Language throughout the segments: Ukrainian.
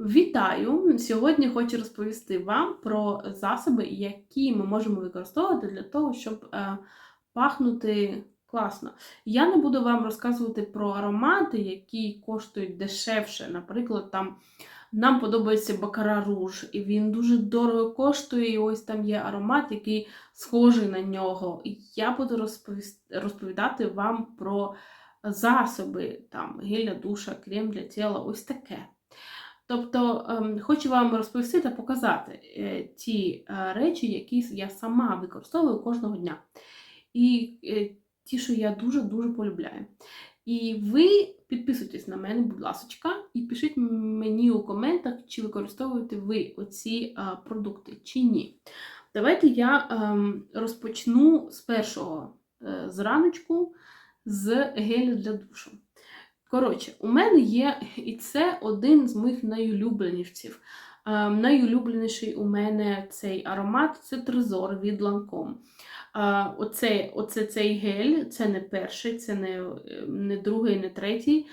Вітаю! Сьогодні хочу розповісти вам про засоби, які ми можемо використовувати для того, щоб е, пахнути класно. Я не буду вам розказувати про аромати, які коштують дешевше. Наприклад, там нам подобається Бакара Руж, і він дуже дорого коштує. І ось там є аромат, який схожий на нього. І Я буду розповіс- розповідати вам про засоби, там гель душа, крем для тіла, ось таке. Тобто ем, хочу вам розповісти та показати е, ті е, речі, які я сама використовую кожного дня. І е, ті, що я дуже-дуже полюбляю. І ви підписуйтесь на мене, будь ласка, і пишіть мені у коментах, чи використовуєте ви оці продукти, чи ні. Давайте я ем, розпочну з першого зраночку з гелю для душу. Коротше, у мене є, і це один з моїх найулюбленішців. Е, найулюбленіший у мене цей аромат це тризор від Lancome. Е, оце, оце цей гель, це не перший, це не, не другий, не третій.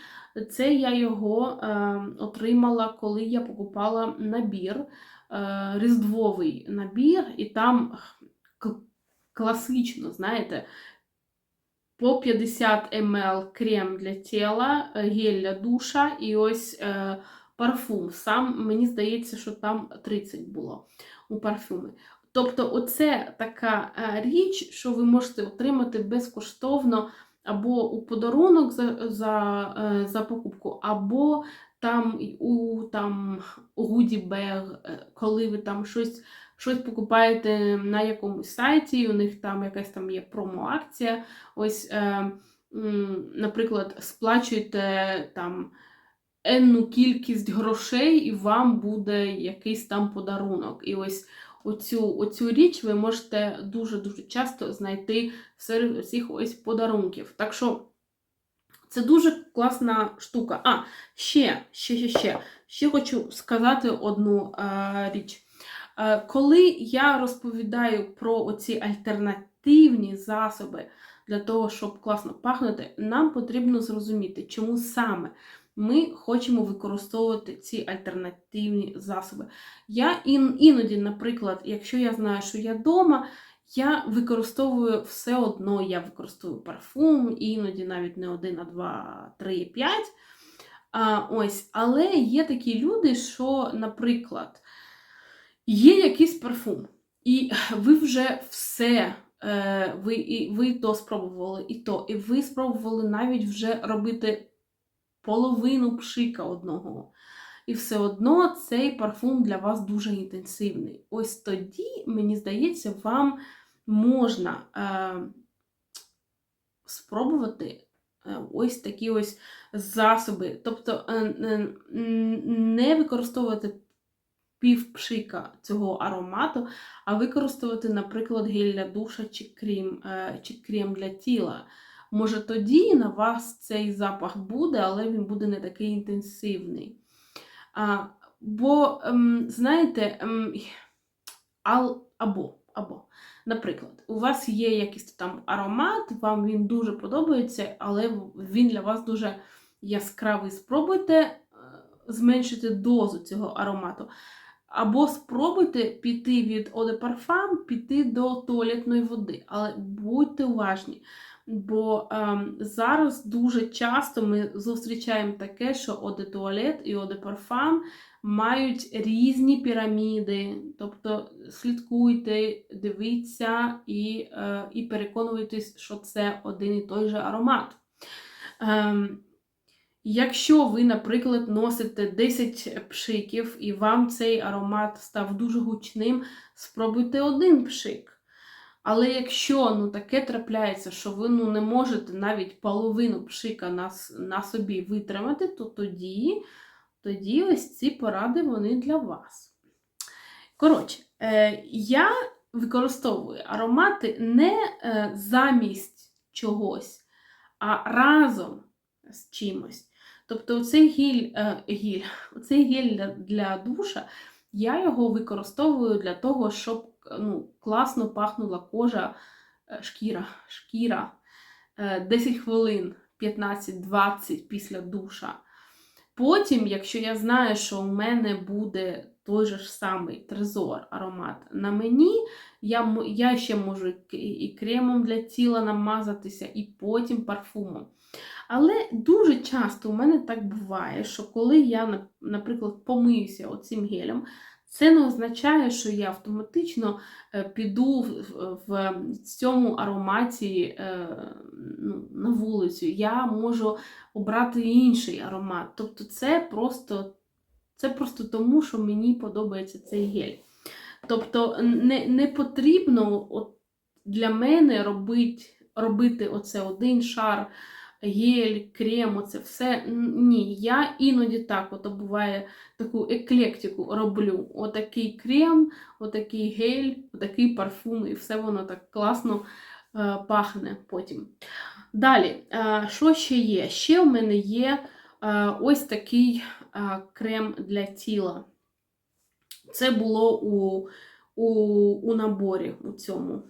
Це я його е, отримала, коли я покупала набір, е, різдвовий набір, і там класично, знаєте, по 50 мл крем для тіла, е, гель для душа і ось е, парфум. Сам мені здається, що там 30 було у парфюмі. Тобто, оце така е, річ, що ви можете отримати безкоштовно або у подарунок за, за, е, за покупку, або там у там, е, коли ви там щось. Щось покупаєте на якомусь сайті, у них там якась там є промо-акція. Ось, е, наприклад, сплачуєте там енну кількість грошей, і вам буде якийсь там подарунок. І ось оцю, оцю річ ви можете дуже-дуже часто знайти серед усіх ось подарунків. Так що це дуже класна штука. А, ще, ще, ще, ще. Ще хочу сказати одну е, річ. Е, Коли я розповідаю про оці альтернативні засоби для того, щоб класно пахнути, нам потрібно зрозуміти, чому саме ми хочемо використовувати ці альтернативні засоби. Я ін, іноді, наприклад, якщо я знаю, що я вдома, я використовую все одно, я використовую парфум, іноді навіть не один, а два, три, п'ять. Ось, але є такі люди, що, наприклад, Є якийсь парфум, і ви вже все, е, ви, і, ви то спробували, і то, і ви спробували навіть вже робити половину пшика одного. І все одно цей парфум для вас дуже інтенсивний. Ось тоді, мені здається, вам можна е, спробувати е, ось такі ось засоби. Тобто е, не використовувати пів пшика цього аромату, а використовувати, наприклад, гель для душа чи крем, е, чи крем для тіла. Може, тоді на вас цей запах буде, але він буде не такий інтенсивний. А, Бо, ем, знаєте, ем, або, або, наприклад, у вас є якийсь там аромат, вам він дуже подобається, але він для вас дуже яскравий. Спробуйте е, зменшити дозу цього аромату. Або спробуйте піти від de піти до туалетної води. Але будьте уважні, бо ем, зараз дуже часто ми зустрічаємо таке, що de і de мають різні піраміди. Тобто слідкуйте, дивіться і, е, і переконуйтесь, що це один і той же аромат. Ем, Якщо ви, наприклад, носите 10 пшиків і вам цей аромат став дуже гучним, спробуйте один пшик. Але якщо ну, таке трапляється, що ви ну, не можете навіть половину пшика на, на собі витримати, то тоді, тоді ось ці поради вони для вас. Коротше, е, я використовую аромати не е, замість чогось, а разом з чимось. Тобто цей гіль, е, гіль, оцей гель для, душа, я його використовую для того, щоб ну, класно пахнула кожа, е, шкіра, шкіра е, 10 хвилин, 15-20 після душа. Потім, якщо я знаю, що у мене буде той же ж самий трезор аромат на мені, я, я ще можу і кремом для тіла намазатися, і потім парфумом. Але дуже часто у мене так буває, що коли я, наприклад, помиюся оцим гелем, це не означає, що я автоматично е, піду в, цьому ароматі е, ну, на вулицю. Я можу обрати інший аромат. Тобто це просто, це просто тому, що мені подобається цей гель. Тобто не, не потрібно от для мене робити, робити оце один шар, гель, крем, оце все. Ні, я іноді так от буває таку еклектику роблю. Отакий крем, отакий гель, отакий парфум, і все воно так класно е, пахне потім. Далі, е, що ще є? Ще у мене є е, ось такий е, крем для тіла. Це було у, у, у наборі у цьому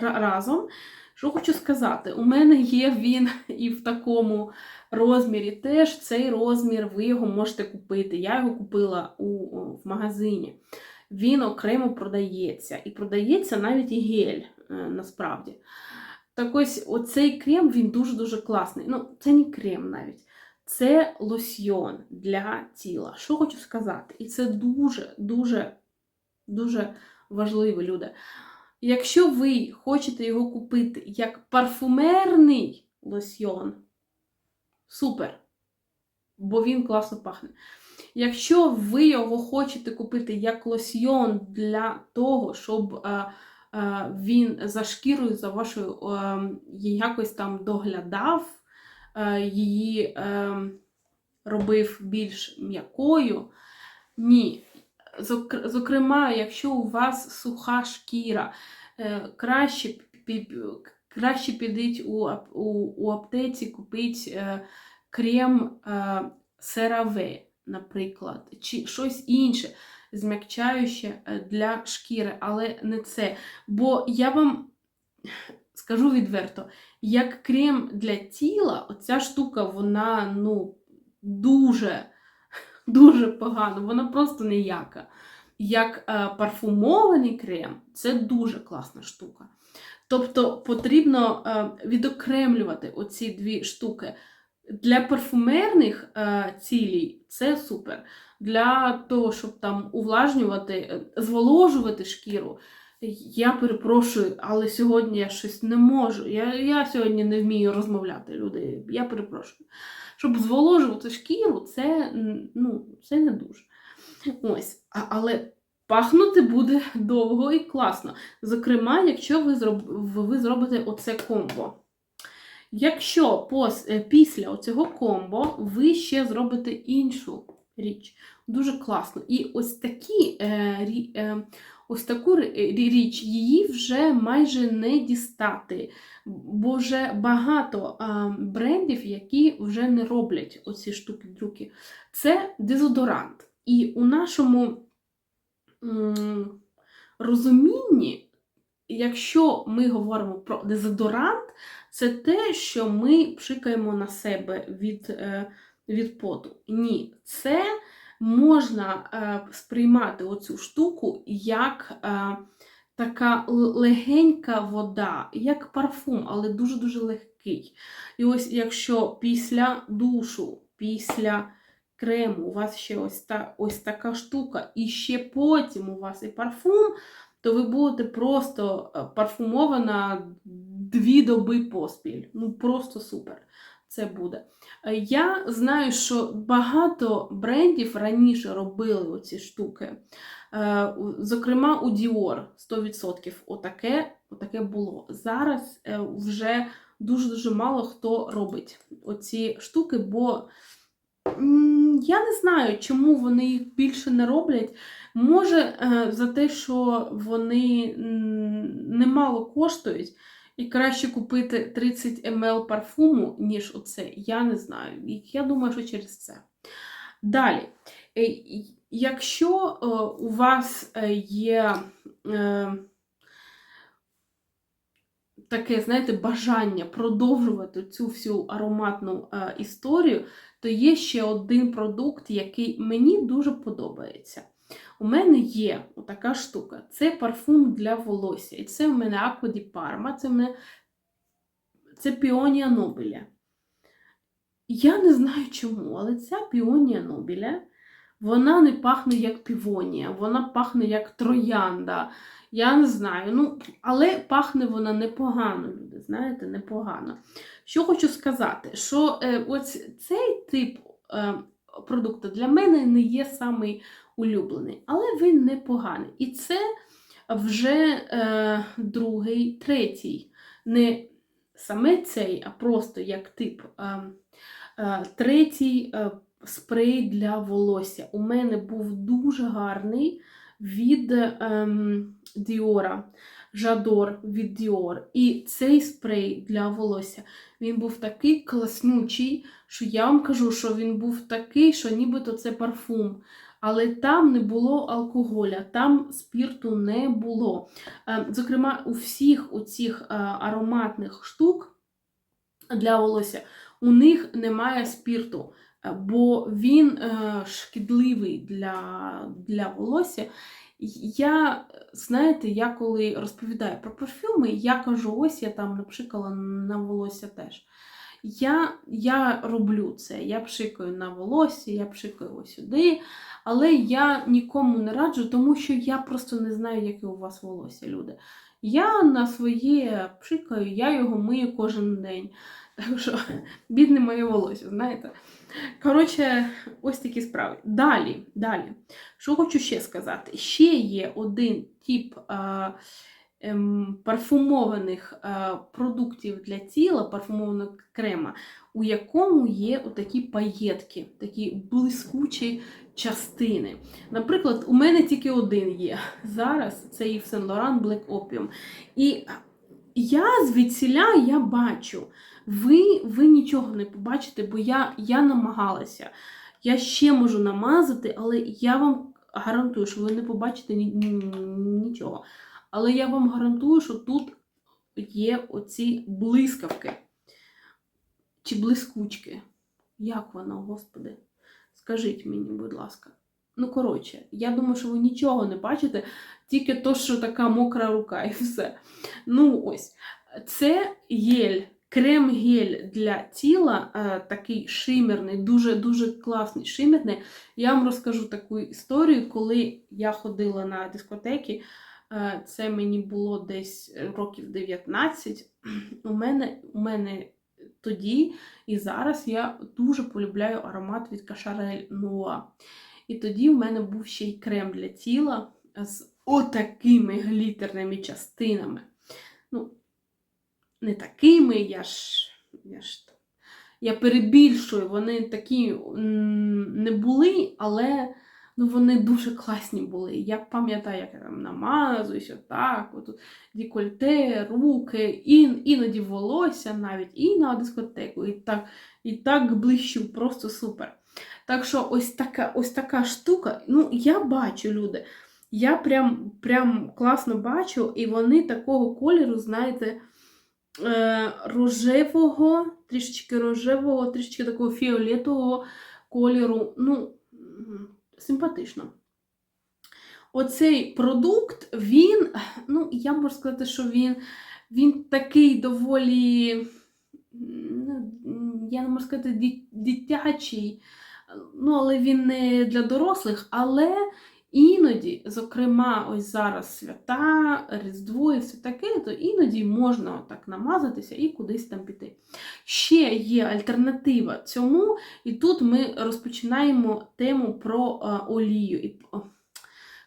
разом. Що хочу сказати, у мене є він і в такому розмірі теж цей розмір, ви його можете купити. Я його купила у, в магазині. Він окремо продається. І продається навіть і гель е, насправді. Так ось оцей крем він дуже-дуже класний. Ну, це не крем навіть. Це лосьйон для тіла. Що хочу сказати? І це дуже, дуже, дуже важливо, люди. Якщо ви хочете його купити як парфумерний лосьйон, супер, бо він класно пахне. Якщо ви його хочете купити як лосьйон для того, щоб е, е, він за шкірою, за вашою е, якось там доглядав, е, її е, робив більш м'якою, ні. Зок- Зокрема, якщо у вас суха шкіра, е, краще, краще підіть у, у, у аптеці, купіть е, крем е, CeraVe, наприклад, чи щось інше змягчаюче е, для шкіри, але не це. Бо я вам скажу відверто, як крем для тіла, оця штука, вона ну, дуже, дуже погано, вона просто ніяка. Як е, парфумований крем, це дуже класна штука. Тобто потрібно е, відокремлювати оці дві штуки. Для парфумерних е, цілей це супер. Для того, щоб там увлажнювати, зволожувати шкіру. Я перепрошую, але сьогодні я щось не можу. Я, я сьогодні не вмію розмовляти, люди. Я перепрошую. Щоб зволожувати шкіру, це, ну, це не дуже. Ось. А, але пахнути буде довго і класно. Зокрема, якщо ви, зроб... ви зробите оце комбо. Якщо пос... е, після цього комбо ви ще зробите іншу річ, дуже класно. І ось такі, е, е, ось таку е, річ її вже майже не дістати. Бо вже багато брендів, які вже не роблять оці штуки-дрюки. Це дезодорант. І у нашому розумінні, якщо ми говоримо про дезодорант, це те, що ми пшикаємо на себе від, е, від поту. Ні, це можна е, сприймати оцю штуку як е, така легенька вода, як парфум, але дуже-дуже легкий. І ось якщо після душу, після крему у вас ще ось, та, ось така штука, і ще потім у вас і парфум, то ви будете просто е, парфумована дві доби поспіль. Ну просто супер. Це буде. Е, Я знаю, що багато брендів раніше робили оці штуки. Е, Зокрема, у Dior 100% отаке, отаке було. Зараз е, вже дуже-дуже мало хто робить оці штуки, бо я не знаю, чому вони їх більше не роблять. Може, за те, що вони немало коштують, і краще купити 30 мл парфуму, ніж оце. Я не знаю. Я думаю, що через це. Далі. Е, Якщо е, у вас е, є таке, знаєте, бажання продовжувати цю всю ароматну історію, то є ще один продукт, який мені дуже подобається. У мене є така штука. Це парфум для волосся. І це в мене di Parma, це в мене це Піонія Нобіля. Я не знаю чому, але ця Піонія Нобіля, вона не пахне як півонія, вона пахне як троянда. Я не знаю. ну, Але пахне вона непогано, люди, знаєте, непогано. Що хочу сказати, що е, ось цей тип е, продукту для мене не є самий улюблений, але він непоганий. І це вже е, другий, третій. Не саме цей, а просто як тип. Е, е, третій е, спрей для волосся. У мене був дуже гарний від Dior, Жадор від Dior. І цей спрей для волосся він був такий класнючий, що я вам кажу, що він був такий, що нібито це парфум. Але там не було алкоголя, там спірту не було. Е, Зокрема, у всіх у цих е, ароматних штук для волосся у них немає спірту, е, бо він шкідливий для, для волосся. Я, знаєте, я коли розповідаю про парфюми, я кажу, ось я там напшикала на волосся теж. Я я роблю це, я пшикаю на волосся, я пшикаю ось сюди, але я нікому не раджу, тому що я просто не знаю, яке у вас волосся, люди. Я на своє пшикаю, я його мию кожен день. Так що, бідне моє волосся, знаєте. Коротше, ось такі справи. Далі, далі. Що хочу ще сказати? Ще є один тип а, парфумованих а, продуктів для тіла, парфумованого крема, у якому є отакі паєтки, такі блискучі частини. Наприклад, у мене тільки один є. Зараз це Yves Saint Laurent Black Opium. І я звідсіля я бачу. Ви ви нічого не побачите, бо я я намагалася. Я ще можу намазати, але я вам гарантую, що ви не побачите ні, ні, нічого. Але я вам гарантую, що тут є оці блискавки чи блискучки. Як воно, господи? Скажіть мені, будь ласка. Ну, коротше, я думаю, що ви нічого не бачите, тільки то, що така мокра рука і все. Ну, ось. Це єль. Крем-гель для тіла, е, такий шимерний, дуже-дуже класний шимерний. Я вам розкажу таку історію, коли я ходила на дискотеки, це мені було десь років 19. У мене, у мене тоді і зараз я дуже полюбляю аромат від Кашарель Нуа. І тоді в мене був ще й крем для тіла з отакими глітерними частинами. Ну, не такими, я ж. Я ж я перебільшую, вони такі не були, але ну, вони дуже класні були. Я пам'ятаю, як я там намазуюсь, отак, отут декольте, руки, і, іноді волосся навіть, і на дискотеку, і так і так блищу, просто супер. Так що ось така ось така штука, ну, я бачу, люди. Я прям прям класно бачу, і вони такого кольору, знаєте, е, рожевого, трішечки рожевого, трішечки такого фіолетового кольору. Ну, симпатично. Оцей продукт, він, ну, я можу сказати, що він він такий доволі, ну, я не можу сказати, дитячий, ну, але він не для дорослих, але Іноді, зокрема, ось зараз свята, Різдво і все таке, то іноді можна так намазатися і кудись там піти. Ще є альтернатива цьому, і тут ми розпочинаємо тему про а, олію.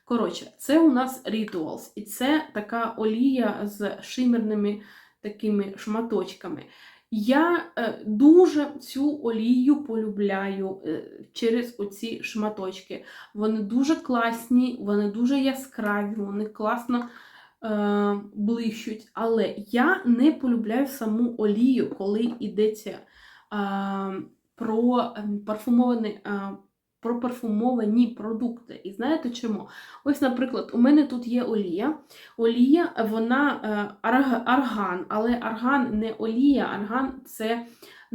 Коротше, це у нас Rituals, і це така олія з шимерними такими шматочками. Я е, дуже цю олію полюбляю е, через оці шматочки. Вони дуже класні, вони дуже яскраві, вони класно е, блищуть. Але я не полюбляю саму олію, коли йдеться е, про ем, парфумований. Е, про парфумовані продукти. І знаєте чому? Ось, наприклад, у мене тут є олія. Олія, вона е, арган, але арган не олія, арган це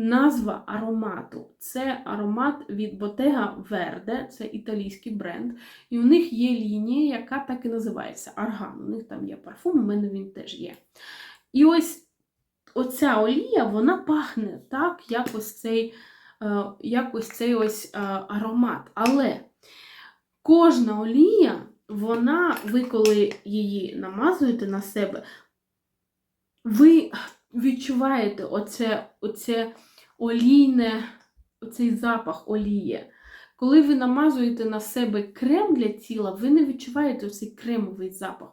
Назва аромату це аромат від Bottega Verde, це італійський бренд. І у них є лінія, яка так і називається Арган. У них там є парфум, у мене він теж є. І ось оця олія, вона пахне так, як ось цей, як ось цей ось е, аромат. Але кожна олія, вона, ви коли її намазуєте на себе, ви відчуваєте оце, оце олійне, оцей запах олії. Коли ви намазуєте на себе крем для тіла, ви не відчуваєте цей кремовий запах.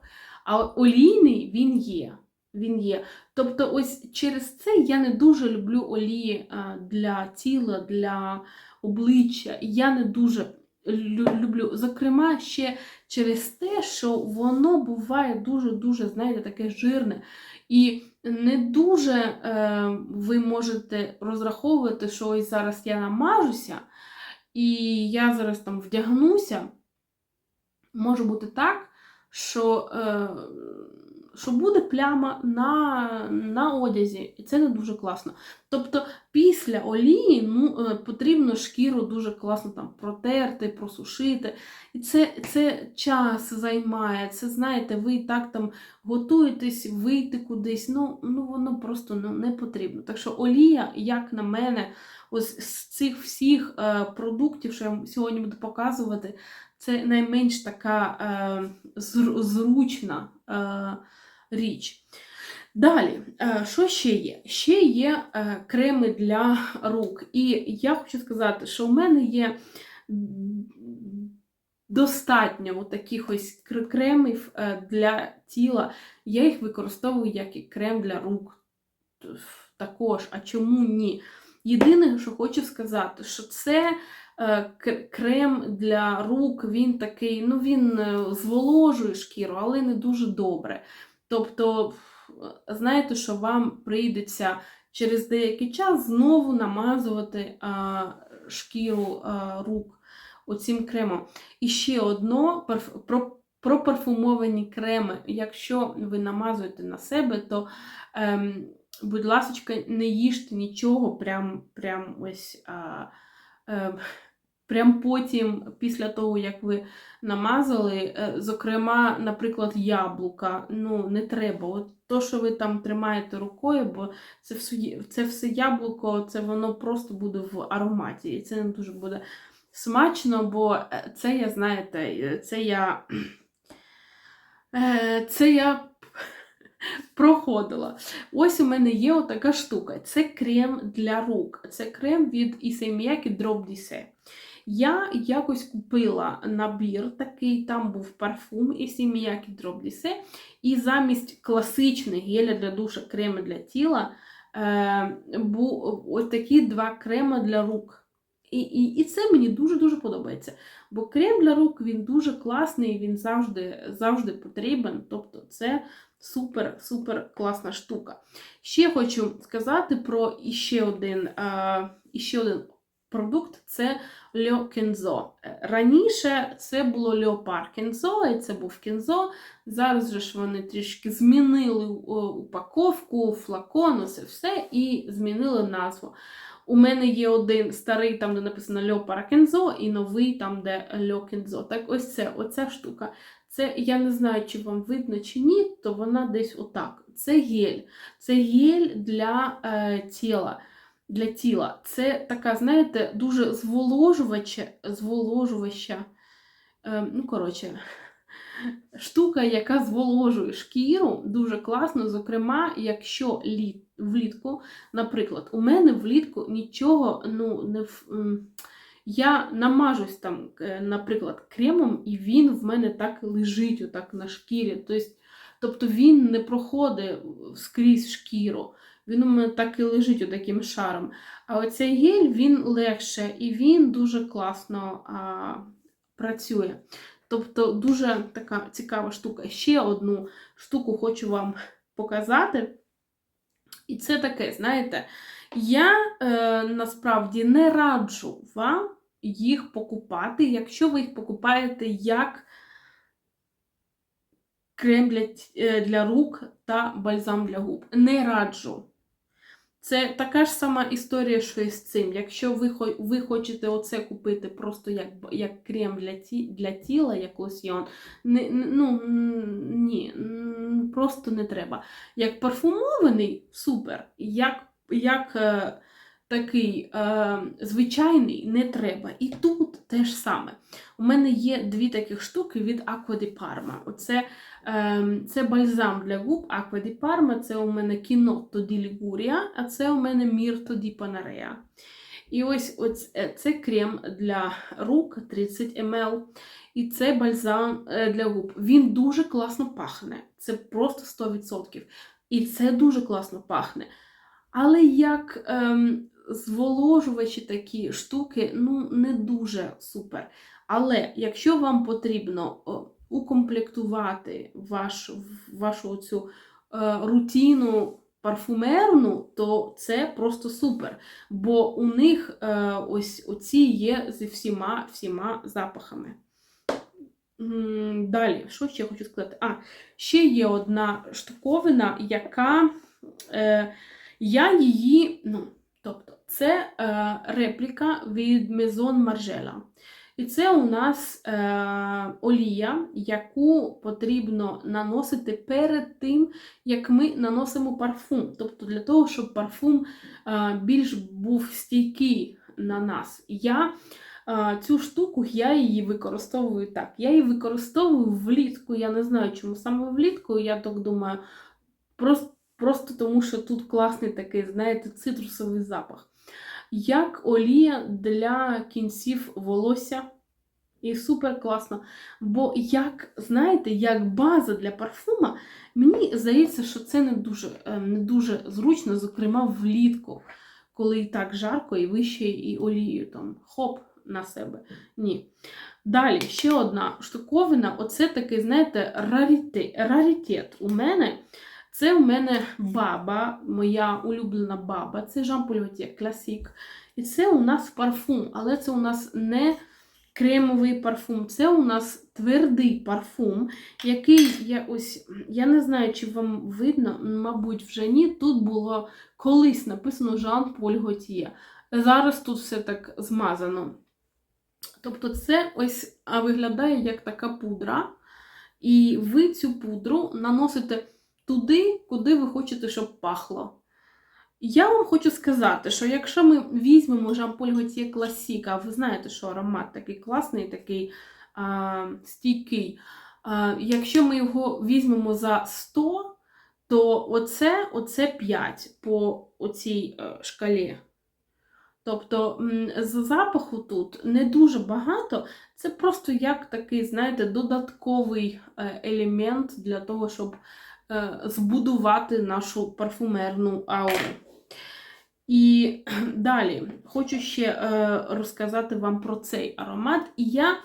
А олійний він є. Він є. Тобто, ось через це я не дуже люблю олії для тіла, для обличчя. Я не дуже люблю. Зокрема, ще через те, що воно буває дуже-дуже, знаєте, таке жирне. І не дуже е, ви можете розраховувати, що ось зараз я намажуся, і я зараз там вдягнуся. Може бути так, що, е, що буде пляма на, на одязі, і це не дуже класно. Тобто після олії ну, е, потрібно шкіру дуже класно там протерти, просушити. І це, це час займає. Це, знаєте, ви так там готуєтесь вийти кудись. Ну, ну воно просто ну, не потрібно. Так що олія, як на мене, ось з цих всіх е, продуктів, що я вам сьогодні буду показувати, це найменш така е, зручна е, річ. Далі, е, що ще є? Ще є е, креми для рук. І я хочу сказати, що в мене є достатньо таких ось кремів е, для тіла. Я їх використовую як і крем для рук також. А чому ні? Єдине, що хочу сказати, що це крем для рук, він такий, ну він зволожує шкіру, але не дуже добре. Тобто, знаєте, що вам прийдеться через деякий час знову намазувати а, шкіру а, рук оцим кремом. І ще одно про парфумовані креми. Якщо ви намазуєте на себе, то, ем, будь ласка, не їжте нічого прям, прям ось. А, ем, Прям потім, після того, як ви намазали, е, зокрема, наприклад, яблука, ну, не треба. От то, що ви там тримаєте рукою, бо це все, це все яблуко, це воно просто буде в ароматі. І це не дуже буде смачно, бо е, це я, знаєте, е, це я. Це я проходила. Ось у мене є отака штука. Це крем для рук. Це крем від Ісеміякі Drop Disse. Я якось купила набір такий, там був парфум Ісеміякі Drop Disse. І замість класичних геля для душа, крема для тіла, е, бу, ось такі два крема для рук. І, і, і це мені дуже-дуже подобається. Бо крем для рук він дуже класний, він завжди, завжди потрібен. Тобто це супер-супер класна штука. Ще хочу сказати про іще один, е, іще один продукт це Льо Кензо. Раніше це було Леопар Кензо, і це був Кензо. Зараз же ж вони трішки змінили упаковку, флакон, усе все і змінили назву. У мене є один старий, там, де написано Льо Паракензо, і новий, там, де Льо Кензо. Так ось це, оця штука. Це я не знаю, чи вам видно чи ні, то вона десь отак. Це гель. Це гель для е, тіла. Для тіла. Це така, знаєте, дуже зволожувача, зволожувача. Е, ну, коротше, штука, яка зволожує шкіру, дуже класно, зокрема, якщо літ, влітку, наприклад, у мене влітку нічого, ну, не в. Я намажусь там, е, наприклад, кремом, і він в мене так лежить отак на шкірі. Тобто, тобто він не проходить скрізь шкіру. Він у мене так і лежить отаким шаром. А оцей гель він легше і він дуже класно а, працює. Тобто дуже така цікава штука. Ще одну штуку хочу вам показати. І це таке, знаєте, я е, насправді не раджу вам їх покупати, якщо ви їх покупаєте як крем для, е, для рук та бальзам для губ. Не раджу. Це така ж сама історія, що і з цим. Якщо ви, ви хочете оце купити просто як, як крем для, ті, для тіла, як лосьйон, не, ну, ні, просто не треба. Як парфумований, супер. Як, як е, такий е, звичайний, не треба. І тут те ж саме. У мене є дві таких штуки від Acqua di Parma. Оце Ем, Це бальзам для губ Acqua di Parma, це у мене Кінотто ді Лігурія, а це у мене Мірто ді Панarea. І ось оць- е, це крем для рук 30 ml. І це бальзам е, для губ. Він дуже класно пахне. Це просто 100%. І це дуже класно пахне. Але як ем, зволожувачі такі штуки, ну, не дуже супер. Але якщо вам потрібно укомплектувати ваш, вашу цю е, рутину парфумерну, то це просто супер. Бо у них е, ось оці є зі всіма, всіма запахами. Далі, що ще хочу сказати? А, ще є одна штуковина, яка е, я її, ну, тобто, це е, репліка від Maison Margiela. І це у нас е, олія, яку потрібно наносити перед тим, як ми наносимо парфум. Тобто для того, щоб парфум е, більш був стійкий на нас. Я е, цю штуку я її використовую так. Я її використовую влітку. Я не знаю, чому саме влітку, я так думаю, просто, просто тому, що тут класний такий, знаєте, цитрусовий запах як олія для кінців волосся. І супер класно. Бо, як, знаєте, як база для парфума, мені здається, що це не дуже, е, не дуже зручно, зокрема влітку, коли і так жарко, і ви ще і олію там хоп на себе. Ні. Далі, ще одна штуковина оце такий, знаєте, раритет. раритет. У мене це у мене баба, моя улюблена баба, це Paul Gaultier Classic. І це у нас парфум, але це у нас не кремовий парфум, це у нас твердий парфум, який я ось, я не знаю, чи вам видно, мабуть, вже ні. Тут було колись написано Paul Gaultier. Зараз тут все так змазано. Тобто, це ось виглядає як така пудра. І ви цю пудру наносите туди, куди ви хочете, щоб пахло. Я вам хочу сказати, що якщо ми візьмемо Jean-Paul Gaultier Classic, а ви знаєте, що аромат такий класний, такий а, стійкий. А, якщо ми його візьмемо за 100, то оце, оце 5 по оцій е, шкалі. Тобто запаху тут не дуже багато, це просто як такий, знаєте, додатковий е, елемент для того, щоб збудувати нашу парфумерну ауру. І далі хочу ще е, розказати вам про цей аромат. І я,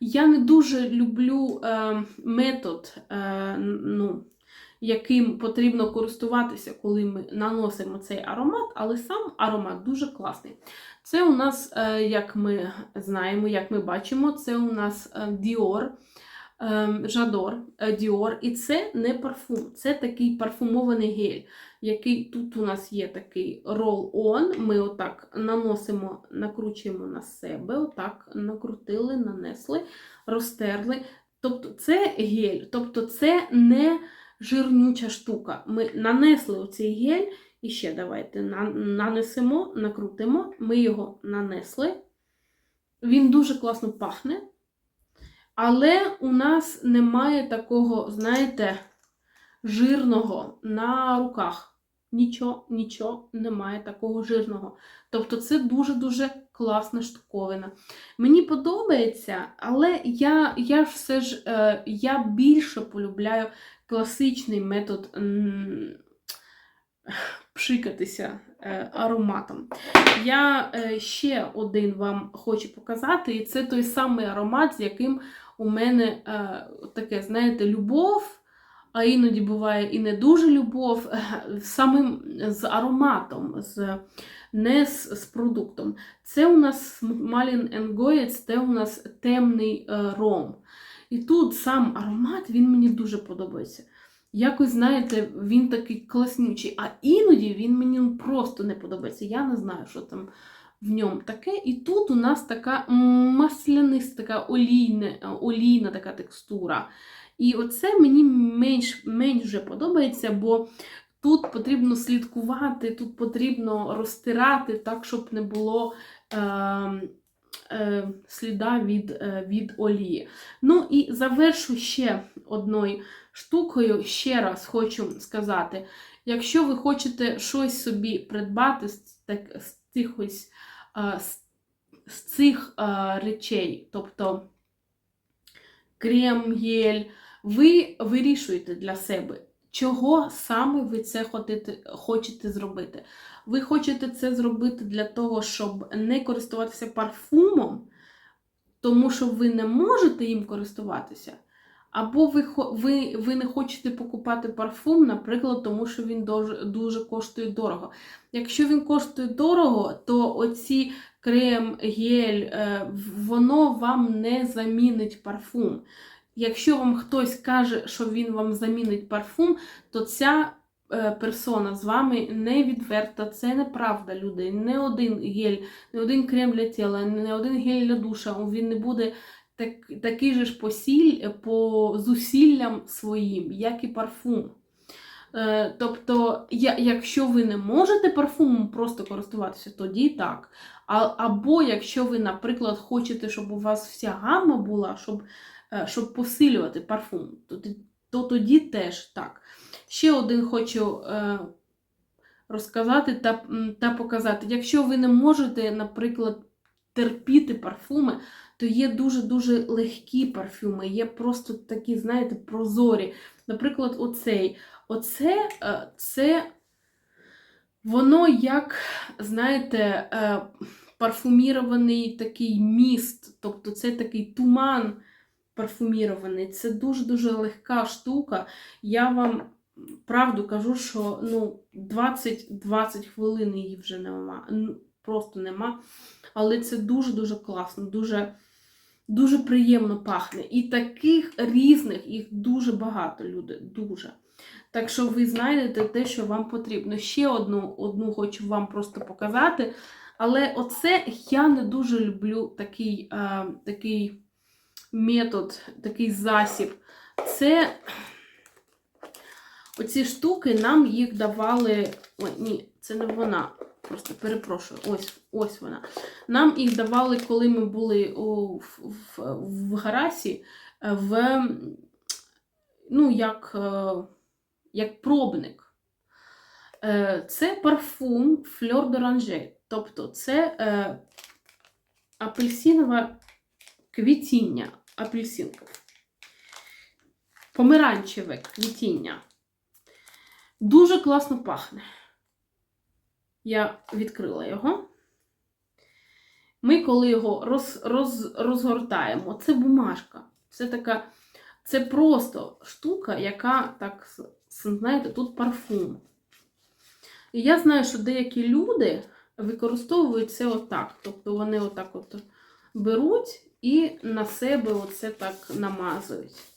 я не дуже люблю е, метод, е, ну, яким потрібно користуватися, коли ми наносимо цей аромат, але сам аромат дуже класний. Це у нас, е, як ми знаємо, як ми бачимо, це у нас е, Dior. Ем, Жадор е, Dior, і це не парфум, це такий парфумований гель, який тут у нас є такий roll-on. Ми отак наносимо, накручуємо на себе, отак накрутили, нанесли, розтерли. Тобто це гель, тобто це не жирнюча штука. Ми нанесли оцей гель, і ще давайте нанесемо, накрутимо, ми його нанесли. Він дуже класно пахне. Але у нас немає такого, знаєте, жирного на руках. Нічого, нічого немає такого жирного. Тобто це дуже-дуже класна штуковина. Мені подобається, але я, я все ж е, я більше полюбляю класичний метод пшикатися е, ароматом. Я е, ще один вам хочу показати, і це той самий аромат, з яким у мене е, таке, знаєте, любов, а іноді буває і не дуже любов, е, самим з ароматом, з, не з, з продуктом. Це у нас Malin Goetz, це у нас темний ром. І тут сам аромат, він мені дуже подобається. Якось, знаєте, він такий класнючий, а іноді він мені ну, просто не подобається. Я не знаю, що там в ньому таке. І тут у нас така масляниста, така олійна, олійна така текстура. І оце мені менш, менш вже подобається, бо тут потрібно слідкувати, тут потрібно розтирати так, щоб не було. Е, е, Сліда від е, від олії. Ну і завершу ще одною штукою. Ще раз хочу сказати: якщо ви хочете щось собі придбати з, так, з цих ось е, з, цих е, речей, тобто крем, гель, ви вирішуєте для себе, чого саме ви це хочете зробити. Ви хочете це зробити для того, щоб не користуватися парфумом, тому що ви не можете їм користуватися. Або ви ви, ви не хочете покупати парфум, наприклад, тому що він дуже, дуже коштує дорого. Якщо він коштує дорого, то оці крем, гель, е, воно вам не замінить парфум. Якщо вам хтось каже, що він вам замінить парфум, то ця персона з вами не відверта, це неправда, люди. Не один гель, не один крем для тіла, не один гель для душа, він не буде так, такий же ж посіль, по зусиллям своїм, як і парфум. Е, тобто, якщо ви не можете парфумом просто користуватися, тоді так. Або якщо ви, наприклад, хочете, щоб у вас вся гамма була, щоб Е, щоб посилювати парфум, то, то тоді теж так. Ще один хочу е, розказати та, та показати. Якщо ви не можете, наприклад, терпіти парфуми, то є дуже-дуже легкі парфюми, є просто такі, знаєте, прозорі. Наприклад, оцей. Оце е, це воно як, знаєте, парфумірований такий міст, тобто це такий туман парфумірований. Це дуже-дуже легка штука. Я вам правду кажу, що ну, 20-20 хвилин її вже нема. Просто нема. Але це дуже-дуже класно, дуже дуже приємно пахне. І таких різних, їх дуже багато, люди. Дуже. Так що ви знайдете те, що вам потрібно. Ще одну одну хочу вам просто показати. Але оце я не дуже люблю такий, а, такий метод, такий засіб. Це оці штуки нам їх давали. Ой, ні, це не вона. Просто перепрошую, ось ось вона. Нам їх давали, коли ми були у, в, в, в Гарасі, в, ну, як, е, як пробник. Е, це парфум Fleur d'Oranger. Тобто це е, апельсинове квітіння апельсинку. Помаранчеве квітіння. Дуже класно пахне. Я відкрила його. Ми, коли його роз, роз, розгортаємо, це бумажка. Це така, це просто штука, яка, так, знаєте, тут парфум. І я знаю, що деякі люди використовують це отак. Тобто вони отак от беруть і на себе оце так намазують.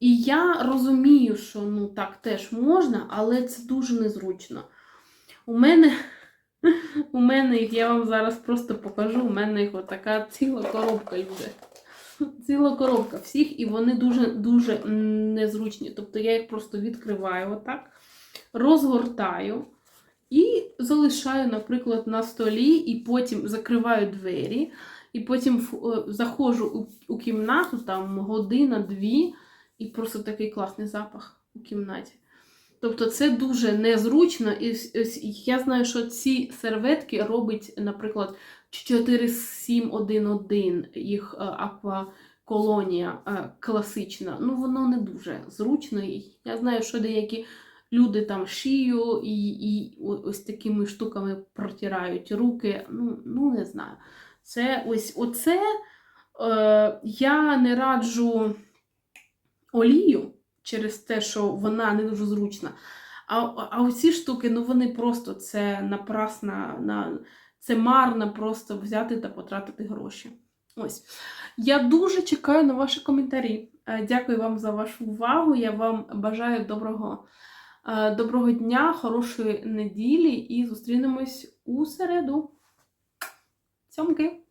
І я розумію, що ну так теж можна, але це дуже незручно. У мене, у мене їх, я вам зараз просто покажу, у мене їх отака ціла коробка люди. Ціла коробка всіх, і вони дуже-дуже незручні. Тобто я їх просто відкриваю отак, розгортаю і залишаю, наприклад, на столі, і потім закриваю двері. І потім е, заходжу у кімнату, там година-дві, і просто такий класний запах у кімнаті. Тобто це дуже незручно. І я знаю, що ці серветки робить, наприклад, 4711 їх е, акваколонія е, класична. Ну, воно не дуже зручно. Я знаю, що деякі люди там шию і і ось такими штуками протирають руки. Ну, Ну, не знаю. Це ось оце е, я не раджу олію через те, що вона не дуже зручна. А а оці штуки, ну вони просто це напрасна, на, це марно просто взяти та потратити гроші. Ось. Я дуже чекаю на ваші коментарі. Е, Дякую вам за вашу увагу. Я вам бажаю доброго, е, доброго дня, хорошої неділі і зустрінемось у середу. Цьомки!